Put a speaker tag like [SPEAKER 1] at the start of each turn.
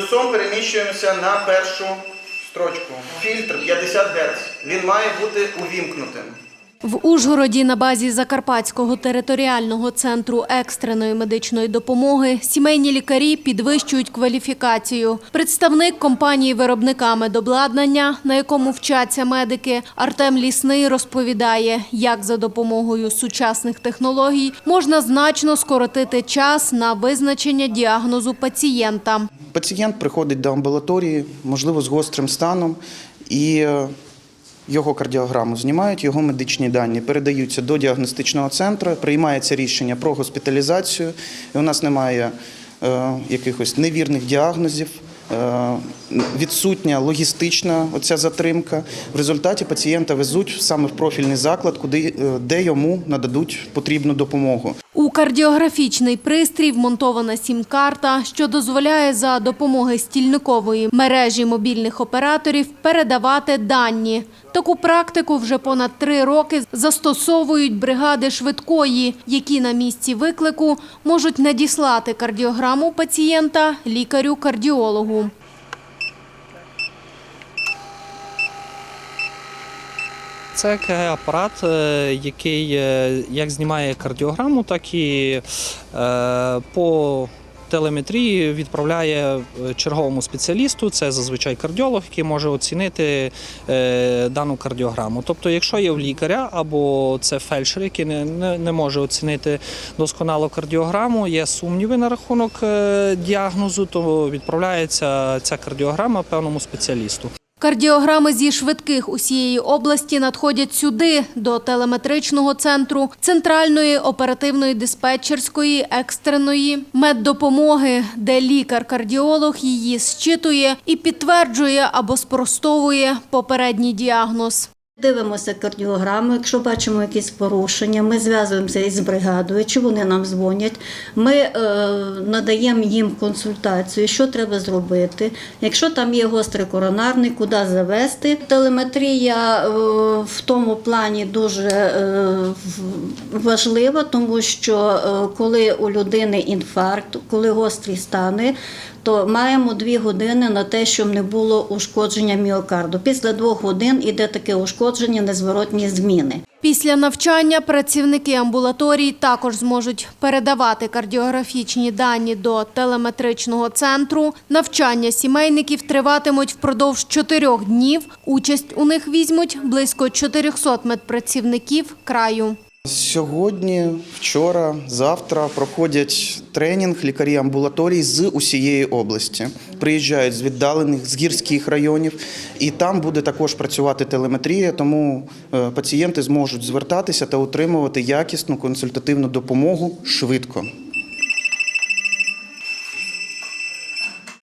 [SPEAKER 1] Плюсом переміщуємося на першу строчку. Фільтр 50 Гц. Він має бути увімкнутим.
[SPEAKER 2] В Ужгороді на базі Закарпатського територіального центру екстреної медичної допомоги сімейні лікарі підвищують кваліфікацію. Представник компанії виробника медобладнання, на якому вчаться медики, Артем Лісний розповідає, як за допомогою сучасних технологій можна значно скоротити час на визначення діагнозу пацієнта.
[SPEAKER 1] Пацієнт приходить до амбулаторії, можливо, з гострим станом, і е, його кардіограму знімають, його медичні дані передаються до діагностичного центру, приймається рішення про госпіталізацію. І у нас немає е, якихось невірних діагнозів. Е, Відсутня логістична оця затримка. В результаті пацієнта везуть саме в профільний заклад, куди е, де йому нададуть потрібну допомогу.
[SPEAKER 2] У кардіографічний пристрій вмонтована сім-карта, що дозволяє за допомогою стільникової мережі мобільних операторів передавати дані. Таку практику вже понад три роки застосовують бригади швидкої, які на місці виклику можуть надіслати кардіограму пацієнта лікарю-кардіологу.
[SPEAKER 3] Це КГ-апарат, е, який е, як знімає кардіограму, так і е, по телеметрії відправляє е, черговому спеціалісту. Це зазвичай кардіолог, який може оцінити е, дану кардіограму. Тобто, якщо є в лікаря або це фельдшер, який не, не, не може оцінити досконало кардіограму, є сумніви на рахунок е, діагнозу, то відправляється ця кардіограма певному спеціалісту.
[SPEAKER 2] Кардіограми зі швидких усієї області надходять сюди, до телеметричного центру, центральної оперативної диспетчерської екстреної меддопомоги, де лікар-кардіолог її зчитує і підтверджує або спростовує попередній діагноз.
[SPEAKER 4] Дивимося кардіограму. Якщо бачимо якісь порушення, ми зв'язуємося із бригадою, чи вони нам дзвонять. Ми е, надаємо їм консультацію, що треба зробити. Якщо там є гострий коронарний, куди завести. Телеметрія е, в тому плані дуже е, важлива, тому що е, коли у людини інфаркт, коли гострі стани, то маємо дві години на те, щоб не було ушкодження міокарду. Після двох годин іде таке ушкодження, незворотні зміни.
[SPEAKER 2] Після навчання працівники амбулаторій також зможуть передавати кардіографічні дані до телеметричного центру. Навчання сімейників триватимуть впродовж чотирьох днів. Участь у них візьмуть близько 400 медпрацівників краю.
[SPEAKER 1] Сьогодні, вчора, завтра проходять тренінг лікарі амбулаторій з усієї області. Приїжджають з віддалених, з гірських районів, і там буде також працювати телеметрія, тому е, пацієнти зможуть звертатися та отримувати якісну консультативну допомогу швидко.